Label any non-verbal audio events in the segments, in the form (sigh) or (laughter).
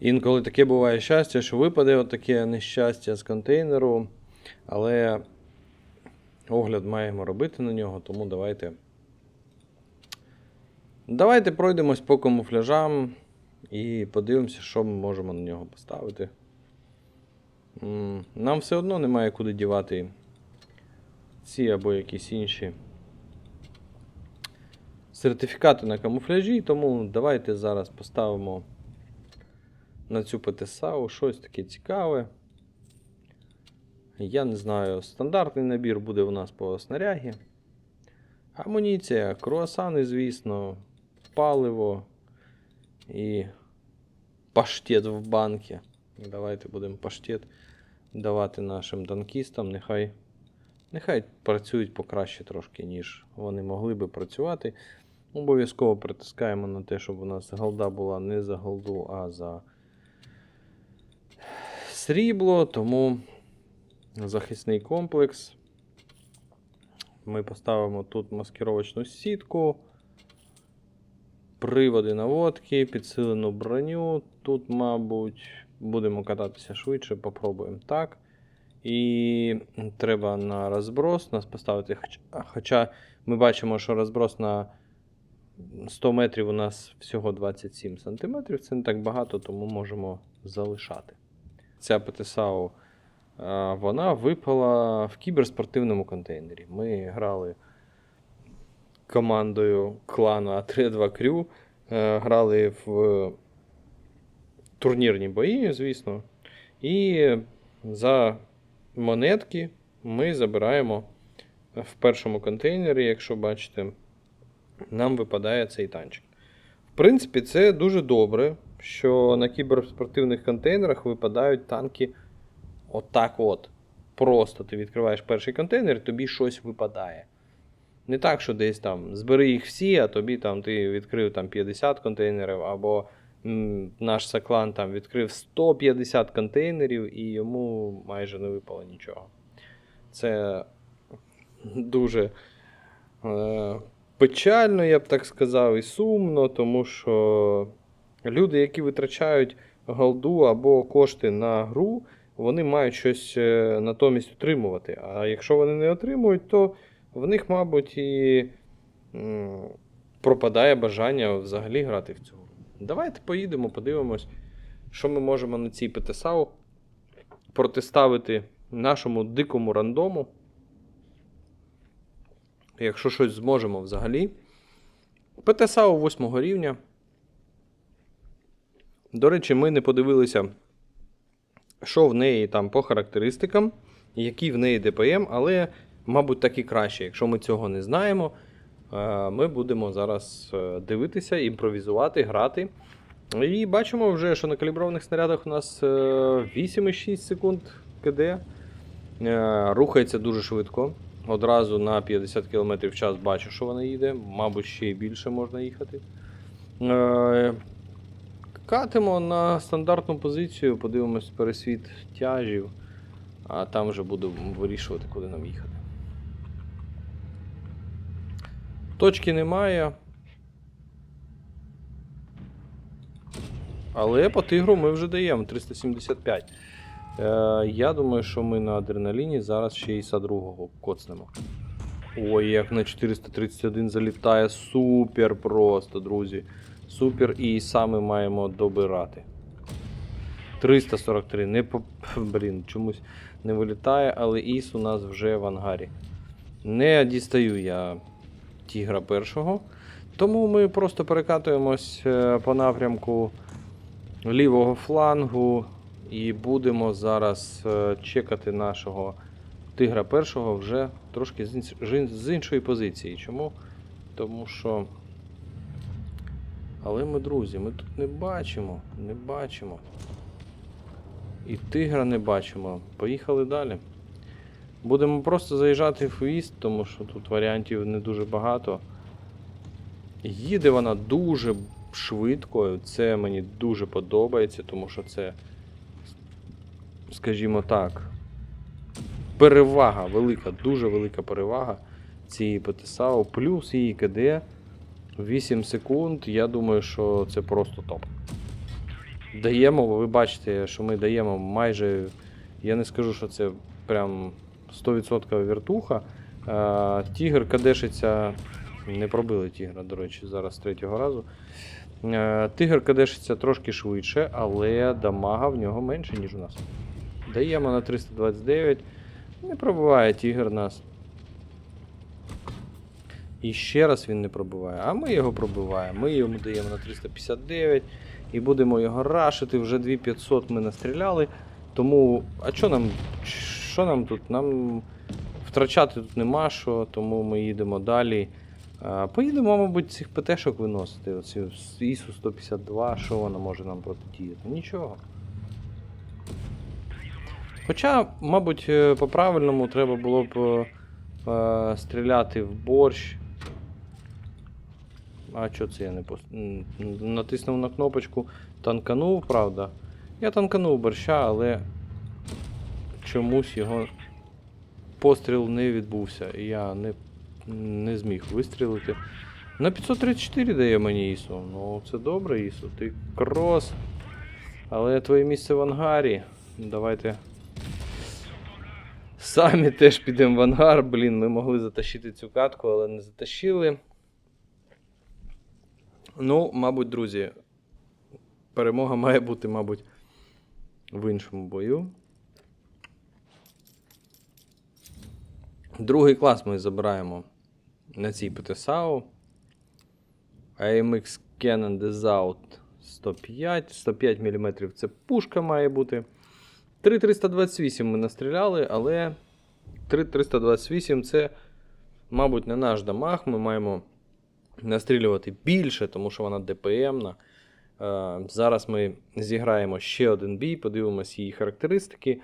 Інколи таке буває щастя, що випаде отаке нещастя з контейнеру, але огляд маємо робити на нього, тому давайте. Давайте пройдемось по камуфляжам і подивимося, що ми можемо на нього поставити. Нам все одно немає куди дівати ці або якісь інші сертифікати на камуфляжі, тому давайте зараз поставимо на цю ПТСАУ щось таке цікаве. Я не знаю, стандартний набір буде у нас по снарягі. Амуніція, круасани, звісно, паливо і паштет в банки. Давайте будемо паштет давати нашим танкістам. Нехай, нехай працюють покраще трошки, ніж вони могли би працювати. Обов'язково притискаємо на те, щоб у нас голда була не за голду, а за срібло, тому захисний комплекс. Ми поставимо тут маскировочну сітку, приводи наводки, підсилену броню. Тут, мабуть, будемо кататися швидше, попробуємо так. І треба на розброс нас поставити. Хоча ми бачимо, що розброс на 100 метрів у нас всього 27 см. Це не так багато, тому можемо залишати. Ця ПТСАУ вона випала в кіберспортивному контейнері. Ми грали командою клану А3-2 Крю, е, грали в турнірні бої, звісно. І за монетки ми забираємо в першому контейнері, якщо бачите, нам випадає цей танчик. Принципі, це дуже добре, що на кіберспортивних контейнерах випадають танки отак от. Просто ти відкриваєш перший контейнер, тобі щось випадає. Не так, що десь там збери їх всі, а тобі там ти відкрив там 50 контейнерів, або м, наш Саклан там відкрив 150 контейнерів і йому майже не випало нічого. Це дуже е, печально, я б так сказав, і сумно, тому що люди, які витрачають голду або кошти на гру, вони мають щось е, натомість отримувати. А якщо вони не отримують, то в них, мабуть, і пропадає бажання взагалі грати в цю гру. Давайте поїдемо, подивимось, що ми можемо на цій ПТСАУ протиставити нашому дикому рандому. Якщо щось зможемо взагалі. ПТСАУ 8 рівня. До речі, ми не подивилися, що в неї там по характеристикам, який в неї ДПМ, але, мабуть, так і краще. Якщо ми цього не знаємо, е, ми будемо зараз е, дивитися, імпровізувати, грати. І бачимо вже, що на каліброваних снарядах у нас е, 8,6 секунд КД. Е, Рухається дуже швидко. Одразу на 50 км в час бачу, що вона їде. Мабуть, ще й більше можна їхати. Е, Катимо на стандартну позицію, подивимось пересвіт тяжів, а там вже буду вирішувати, куди нам їхати. Точки немає. Але по тигру ми вже даємо 375. Е, я думаю, що ми на адреналіні зараз ще й другого коцнемо. Ой, як на 431 залітає. Супер просто, друзі. Супер, і саме маємо добирати. 343. Не по... Блін, чомусь не вилітає, але Іс у нас вже в ангарі. Не дістаю я тігра першого. Тому ми просто перекатуємось е, по напрямку лівого флангу і будемо зараз е, чекати нашого тигра першого вже трошки з інш- з ін- з іншої позиції. Чому? Тому що. Але ми, друзі, ми тут не бачимо, не бачимо. І тигра не бачимо. Поїхали далі. Будемо просто заїжджати в хвіст, тому що тут варіантів не дуже багато. Їде вона дуже швидко, це мені дуже подобається, тому що це, скажімо так, перевага велика, дуже велика перевага цієї ПТСАУ, плюс її КД 8 секунд. Я думаю, що це просто топ. даємо, ви бачите, що ми даємо майже. Я не скажу, що це прям 100% вертуха. Е, Тігр кадешиться. Не пробили тігра, до речі, зараз третього разу. Е, Тигр кадешиться трошки швидше, але дамага в нього менше, ніж у нас. Даємо на 329. Не пробиває тігр нас. І ще раз він не пробиває. А ми його пробиваємо. Ми йому даємо на 359 і будемо його рашити. Вже 2500 ми настріляли. Тому. А що нам? Що нам тут? Нам втрачати тут нема що, тому ми їдемо далі. Поїдемо, мабуть, цих ПТ-шок виносити. Оці ІСу 152, що вона може нам протидіяти? Нічого. Хоча, мабуть, е, по-правильному треба було б е, е, стріляти в борщ. А що це я не пос... м, м, натиснув на кнопочку, танканув, правда. Я танканув борща, але чомусь його постріл не відбувся. Я не, не зміг вистрілити. На 534 дає мені Ісу. Ну, це добре, Ісу. Ти крос. Але твоє місце в ангарі. Давайте. Самі теж підемо в ангар. Блін, ми могли затащити цю катку, але не затащили. Ну, мабуть, друзі, перемога має бути, мабуть, в іншому бою. Другий клас ми забираємо на цій ПТСАУ. AMX Canon Desout 105. 105 мм це пушка має бути. 3,328 ми настріляли, але 3,328 це, мабуть, не наш дамаг. Ми маємо настрілювати більше, тому що вона ДПМна. Е, Зараз ми зіграємо ще один бій, подивимося її характеристики.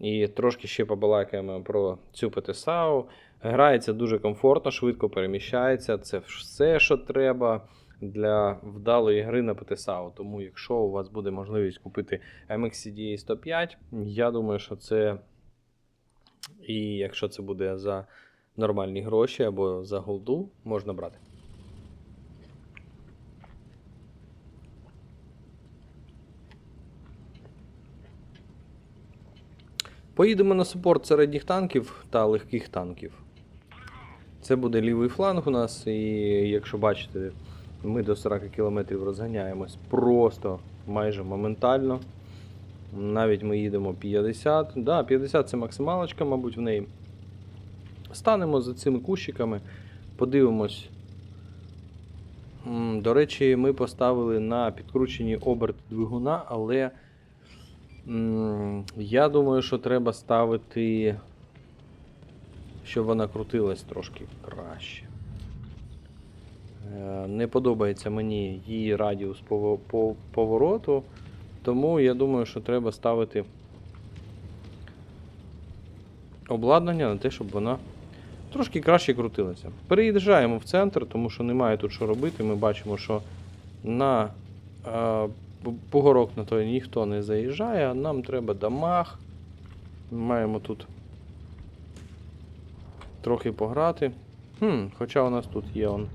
І трошки ще побалакаємо про цю ПТСАУ. Грається дуже комфортно, швидко переміщається. Це все, що треба для вдалої гри на ПТСАУ. Тому, якщо у вас буде можливість купити MXCDA 105, я думаю, що це. І якщо це буде за нормальні гроші або за голду, можна брати. Поїдемо на супорт середніх танків та легких танків. Це буде лівий фланг у нас, і якщо бачите, ми до 40 км розганяємось просто майже моментально. Навіть ми їдемо 50. Да, 50 це максималочка, мабуть, в неї. Станемо за цими кущиками, подивимось. До речі, ми поставили на підкручені оберт двигуна, але я думаю, що треба ставити, щоб вона крутилась трошки краще. Е, Не подобається мені її радіус повороту, тому я думаю, що треба ставити обладнання на те, щоб вона трошки краще крутилася. Переїжджаємо в центр, тому що немає тут що робити. Ми бачимо, що на е, бугорок на той ніхто не заїжджає, а нам треба дамаг. Маємо тут трохи пограти. Хм, хоча у нас тут є он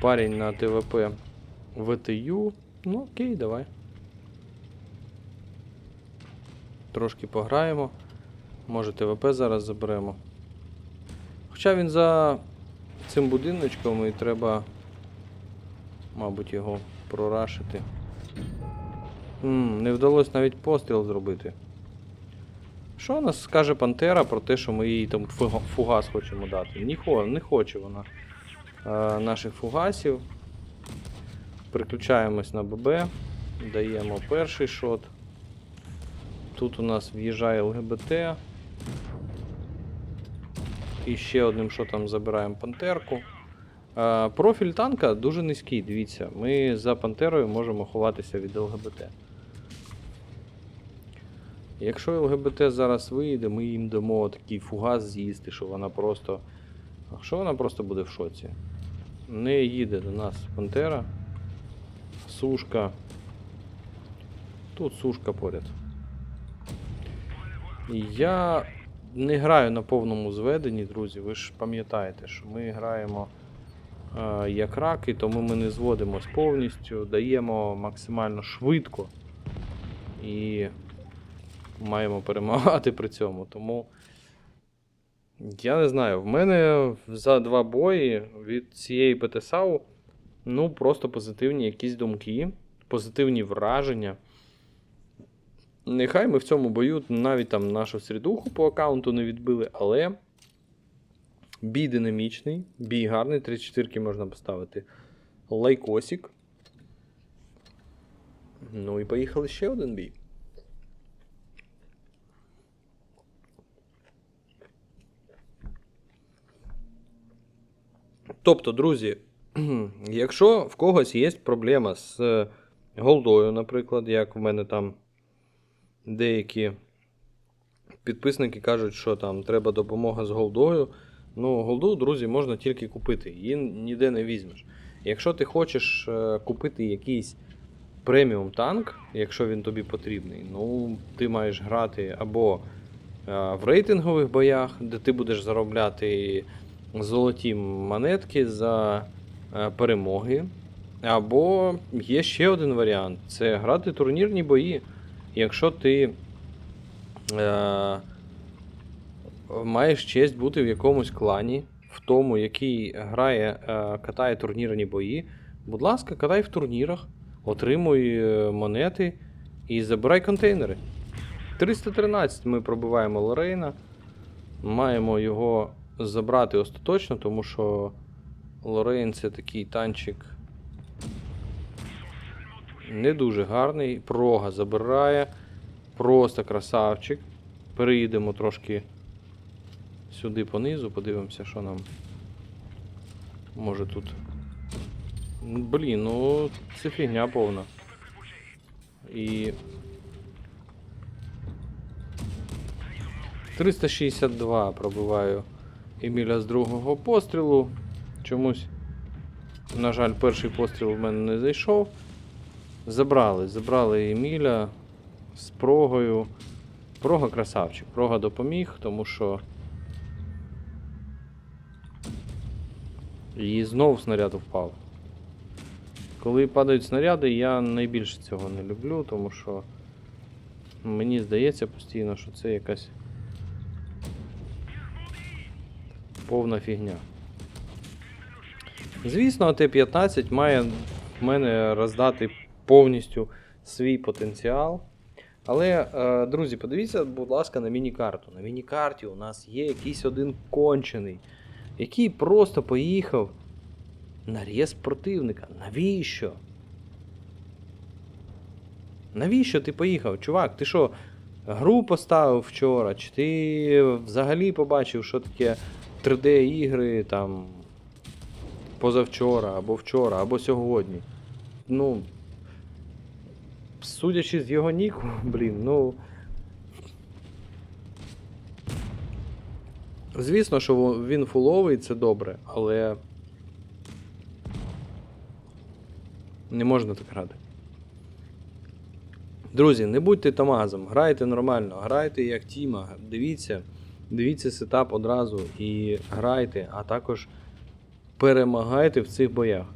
парень на ТВП ВТЮ. Ну окей, давай. Трошки пограємо. Може ТВП зараз заберемо. Хоча він за цим будиночком і треба, мабуть, його прорашити. М, не вдалося навіть постріл зробити. Що у нас скаже Пантера про те, що ми їй там фугас хочемо дати? Не, не хоче вона е, наших фугасів. Переключаємось на ББ, даємо перший шот. Тут у нас в'їжджає ЛГБТ. І ще одним шотом забираємо пантерку. Е, профіль танка дуже низький, дивіться. Ми за пантерою можемо ховатися від ЛГБТ. Якщо ЛГБТ зараз вийде, ми їм дамо такий фугас з'їсти, що вона просто. Що вона просто буде в шоці? Не їде до нас пантера. Сушка. Тут сушка поряд. Я не граю на повному зведенні, друзі. Ви ж пам'ятаєте, що ми граємо е, як раки, тому ми не зводимось повністю, даємо максимально швидко і маємо перемагати при цьому. Тому я не знаю, в мене за два бої від цієї ПТСАУ ну просто позитивні якісь думки, позитивні враження. Нехай ми в цьому бою навіть там нашу середуху по аккаунту не відбили, але бій динамічний, бій гарний, 3-4 можна поставити лайкосик. Ну і поїхали ще один бій. Тобто, друзі, (clears throat) якщо в когось є проблема з е, голдою, наприклад, як в мене там деякі підписники кажуть, що там треба допомога з голдою. Ну, голду, друзі, можна тільки купити, її ніде не візьмеш. Якщо ти хочеш е, купити якийсь преміум танк, якщо він тобі потрібний, ну ти маєш грати або е, в рейтингових боях, де ти будеш заробляти золоті монетки за е, перемоги. Або є ще один варіант це грати турнірні бої. Якщо ти е, маєш честь бути в якомусь клані, в тому, який грає, е, катає турнірні бої, будь ласка, катай в турнірах, отримуй е, монети і забирай контейнери. 313 ми пробиваємо Лорейна. Маємо його забрати остаточно, тому що Лорейн це такий танчик не дуже гарний. Прога забирає. Просто красавчик. Переїдемо трошки сюди понизу, подивимося, що нам може тут. Блін, ну це фігня повна. І. 362 пробиваю Еміля з другого пострілу. Чомусь, на жаль, перший постріл в мене не зайшов. Забрали, забрали Еміля з прогою. Прога красавчик. Прога допоміг, тому що. І знов снаряд впав. Коли падають снаряди, я найбільше цього не люблю, тому що мені здається постійно, що це якась повна фігня. Звісно, Т-15 має в мене роздати повністю свій потенціал. Але, е, друзі, подивіться, будь ласка, на міні-карту. На міні-карті у нас є якийсь один кончений, який просто поїхав на рез противника. Навіщо? Навіщо ти поїхав? Чувак, ти що, гру поставив вчора? Чи ти взагалі побачив, що таке 3D-ігри там позавчора, або вчора, або сьогодні? Ну. Судячи з його ніку, (laughs) блін, ну. Звісно, що він фуловий, це добре, але. Не можна так грати. Друзі, не будьте тамазом, грайте нормально, грайте як Тіма, дивіться, дивіться сетап одразу і грайте, а також перемагайте в цих боях.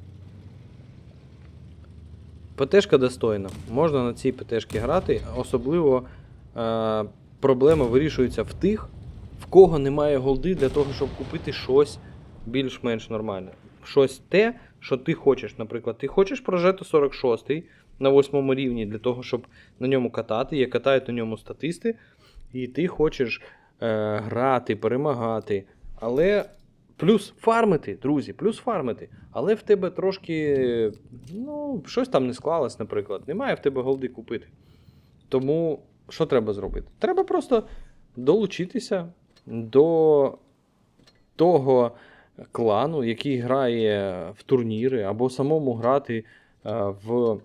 ПТшка достойна. Можна на цій ПТшці грати. Особливо е, проблема вирішується в тих, в кого немає голди для того, щоб купити щось більш-менш нормальне. Щось те, що ти хочеш. Наприклад, ти хочеш прожити 46 на 8 рівні для того, щоб на ньому катати. Я катають на ньому статисти, і ти хочеш е, грати, перемагати. Але Плюс фармити, друзі, плюс фармити. Але в тебе трошки, ну, щось там не склалось, наприклад. Немає в тебе голди купити. Тому що треба зробити? Треба просто долучитися до того клану, який грає в турніри, або самому грати е, в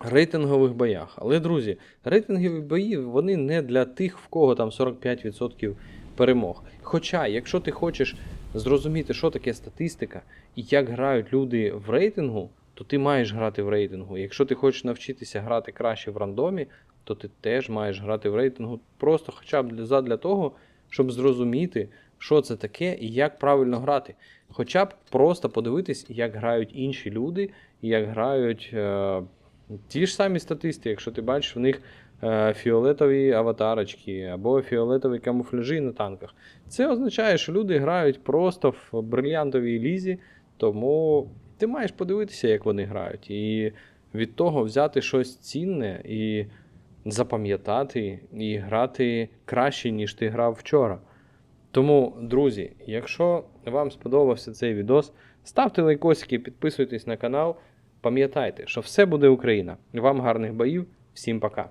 рейтингових боях. Але, друзі, рейтингові бої вони не для тих, в кого там 45% перемог. Хоча, якщо ти хочеш зрозуміти, що таке статистика і як грають люди в рейтингу, то ти маєш грати в рейтингу. Якщо ти хочеш навчитися грати краще в рандомі, то ти теж маєш грати в рейтингу. Просто хоча б для, того, щоб зрозуміти, що це таке і як правильно грати. Хоча б просто подивитись, як грають інші люди, як грають е, ті ж самі статисти. Якщо ти бачиш в них е, фіолетові аватарочки або фіолетові камуфляжі на танках. Це означає, що люди грають просто в брильянтовій лізі, тому ти маєш подивитися, як вони грають. І від того взяти щось цінне і запам'ятати, і грати краще, ніж ти грав вчора. Тому, друзі, якщо вам сподобався цей відос, ставте лайкосики, підписуйтесь на канал. Пам'ятайте, що все буде Україна. Вам гарних боїв, всім пока.